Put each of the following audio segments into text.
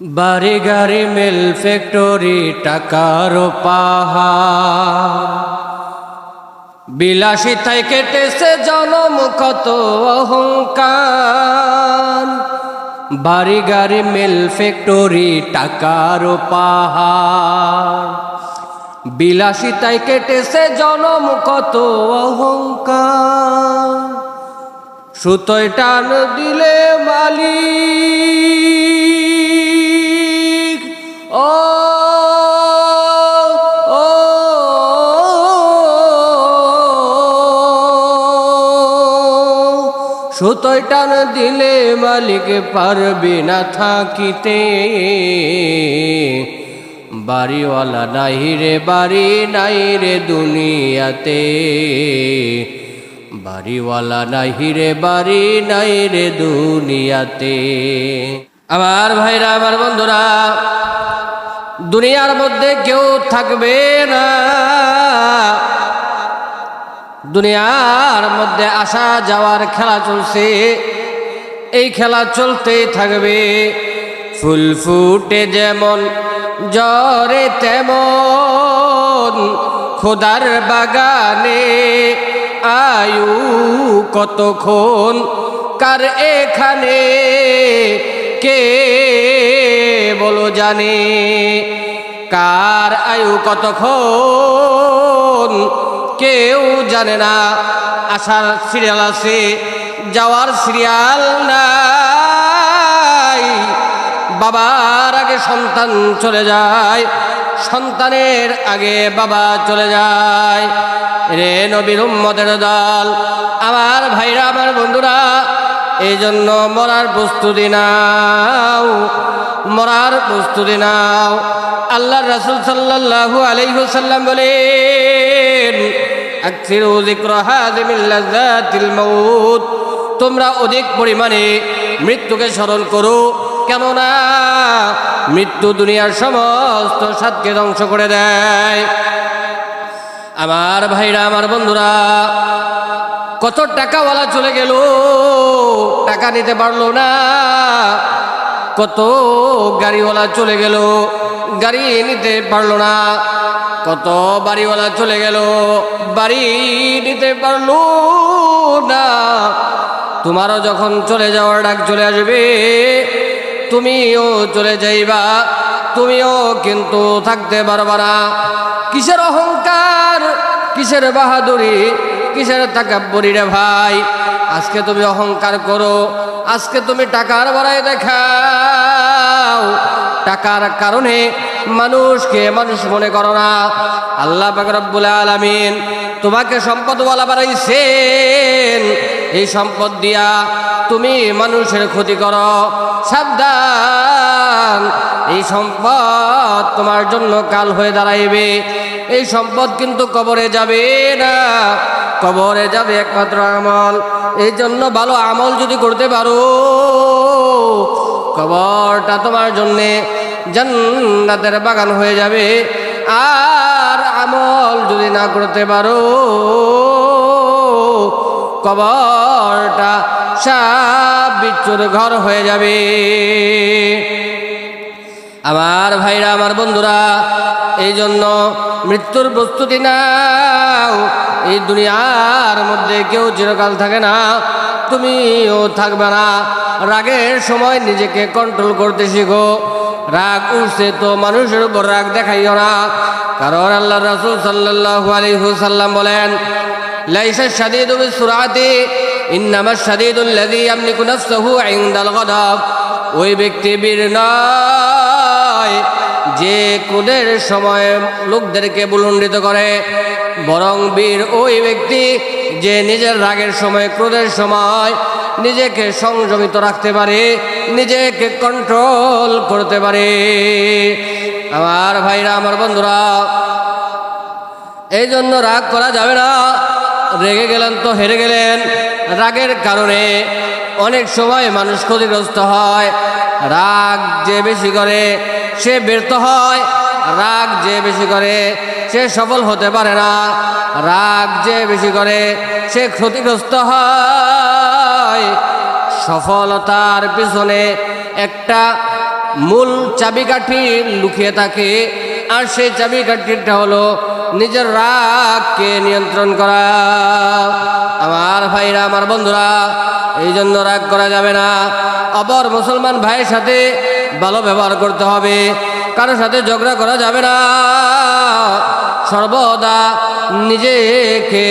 বাড়ি গাড়ি mill factory, টাকার পাহাড়। বিলাসিতায় কেটেছে জনম, কত অহংকার। বাড়ি গাড়ি মিল ফ্যাক্টরি, টাকার পাহাড়। বিলাসিতায় কেটেছে জনম, কত অহংকার। সুতোয় টান দিলে মালিক সুতোয় টান দিলে মালিক পারবে না থাকিতে। বাড়িওয়ালা নাই রে, বাড়ি নাই রে দুনিয়াতে। বাড়িওয়ালা নাই রে, বাড়ি নাই রে দুনিয়াতে। আমার ভাইরা, আমার বন্ধুরা, দুনিয়ার মধ্যে কেউ থাকবে না। দুনিয়ার মধ্যে আসা যাওয়ার খেলা চলছে। এই খেলা চলতেই থাকবে। ফুল ফুটে যেমন জরে তেমন, খোদার বাগানে আয়ু কতক্ষণ, কার এখানে কে বলো জানে, কার আয়ু কতক্ষণ কেউ জানে না। আসার সিরিয়াল আছে, যাওয়ার সিরিয়াল নাই। বাবার আগে সন্তান চলে যায়, সন্তানের আগে বাবা চলে যায়। রে নবীর উম্মদের দল, আমার ভাইরা, আমার বন্ধুরা এই জন্য মরার প্রস্তুতি নাও, মরার প্রস্তুতি নাও। আল্লাহ রাসুল সাল্লাল্লাহু আলাইহি সাল্লাম তোমরা অধিক পরিমাণে মৃত্যুকে স্মরণ করো। কেননা মৃত্যু দুনিয়ার সমস্ত সাতকে ধ্বংস করে দেয়। আমার ভাইরা, আমার বন্ধুরা, কত টাকাওয়ালা চলে গেল, টাকা নিতে পারল না। কত গাড়িওয়ালা চলে গেল, গাড়ি নিতে পারল না। কত বাড়িওয়ালা চলে গেল। বাড়ি দিতে পারল না। তোমারও যখন চলে যাওয়ার ডাক চলে আসবে, তুমিও চলে যাইবা, তুমিও কিন্তু থাকতে পারবা না। কিসের অহংকার, কিসের বাহাদুরি, কিসের তাকাব্বরি রে ভাই? আজকে তুমি অহংকার করো, আজকে তুমি টাকার বাড়াই দেখাও। টাকার কারণে মানুষকে মানুষ মনে করো না। আল্লাহ রব্বুল আলমিন তোমাকে সম্পদ সম্পদওয়ালা বানাইছেন। এই সম্পদ দিয়া তুমি মানুষের ক্ষতি করো। সাবধান, এই সম্পদ তোমার জন্য কাল হয়ে দাঁড়াইবে। এই সম্পদ কিন্তু কবরে যাবে না। কবরে যাবে একমাত্র আমল। এই জন্য ভালো আমল যদি করতে পারো, কবরটা তোমার জন্যে জান্নাতের বাগান হয়ে যাবে। আর আমল যদি না করতে পারো, কবরটা সাপ বিচ্ছুর ঘর হয়ে যাবে। আমার ভাইরা, আমার বন্ধুরা এই জন্য মৃত্যুর প্রস্তুতি নাও। এই দুনিয়ার মধ্যে কেউ চিরকাল থাকে না, তুমিও থাকবে না। রাগের সময় নিজেকে কন্ট্রোল করতে শিখো। রাগ উঠছে তো মানুষের উপর রাগ দেখাইও না। কারণ আল্লাহ রসুল সাল্লাহু আলহিহুসাল্লাম বলেন, লাইসা শাদিদু বিসুরাতি, ইন্নামা শাদিদুল্লাযী ইয়ামলিকু নাফসাহু ইনদাল গাদাব। ওই ব্যক্তি বীর নয়, যে ক্রোধের সময় লোকদেরকে বুলন্ডিত করে, বরং বীর ওই ব্যক্তি যে নিজের রাগের সময়, ক্রোধের সময় নিজেকে সংযমিত রাখতে পারে। নিজেকে কন্ট্রোল করতে পারে। আমার ভাইরা, আমার বন্ধুরা, এই জন্য রাগ করা যাবে না। রেগে গেলেন তো হেরে গেলেন। রাগের কারণে অনেক সময় মানুষ ক্ষতিগ্রস্ত হয়। রাগ যে বেশি করে সে ব্যর্থ হয়। রাগ যে বেশি করে সে সফল হতে পারে না। রাগ যে বেশি করে সে ক্ষতিগ্রস্ত হয়। সফলতার পিছনে একটা মূল চাবিকাঠি লুকিয়ে থাকে। আর সেই চাবিকাঠিটা হলো নিজের রাগকে নিয়ন্ত্রণ করা। আমার ভাইরা, আমার বন্ধুরা, এই জন্য রাগ করা যাবে না। অপর মুসলমান ভাইয়ের সাথে ভালো ব্যবহার করতে হবে। কারোর সাথে ঝগড়া করা যাবে না। সর্বদা নিজেকে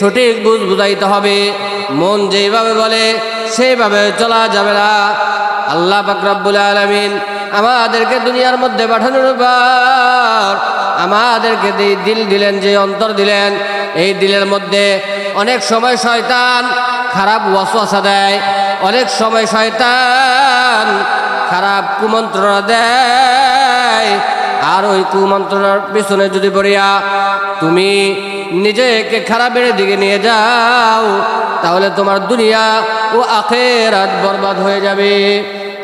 সঠিক বুঝ বুঝাইতে হবে। মন যেইভাবে বলে সেইভাবে চলা যাবে না। আল্লাহ বাকরাবুল আলমিন আমাদেরকে দুনিয়ার মধ্যে পাঠানোর পর আমাদেরকে দিল দিলেন, যে অন্তর দিলেন, এই দিলের মধ্যে অনেক সময় শয়তান খারাপ ওয়াসওয়াসা দেয়, অনেক সময় শয়তান খারাপ কুমন্ত্রণা দেয়। আর ওই কুমন্ত্রণার পিছনে যদি পড়িয়া তুমি নিজেকে খারাপের দিকে নিয়ে যাও, তাহলে তোমার দুনিয়া ও আখেরাত বরবাদ হয়ে যাবে।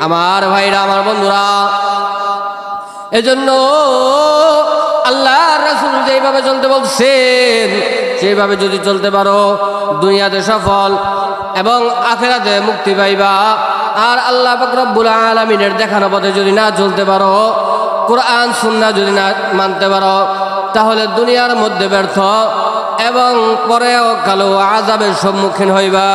আমার ভাইরা, আমার বন্ধুরা, এজন্য আল্লাহ রাসুল যেভাবে চলতে বলছেন সেইভাবে যদি চলতে পারো, দুনিয়াতে সফল এবং আখেরাতে মুক্তি পাইবা। আর আল্লাহ ফকরবুল আলমিনের দেখানো পথে যদি না চলতে পারো কোরআন সুন্না যদি না মানতে পারো, তাহলে দুনিয়ার মধ্যে ব্যর্থ এবং পরেও কালো আজাবের সম্মুখীন হইবা।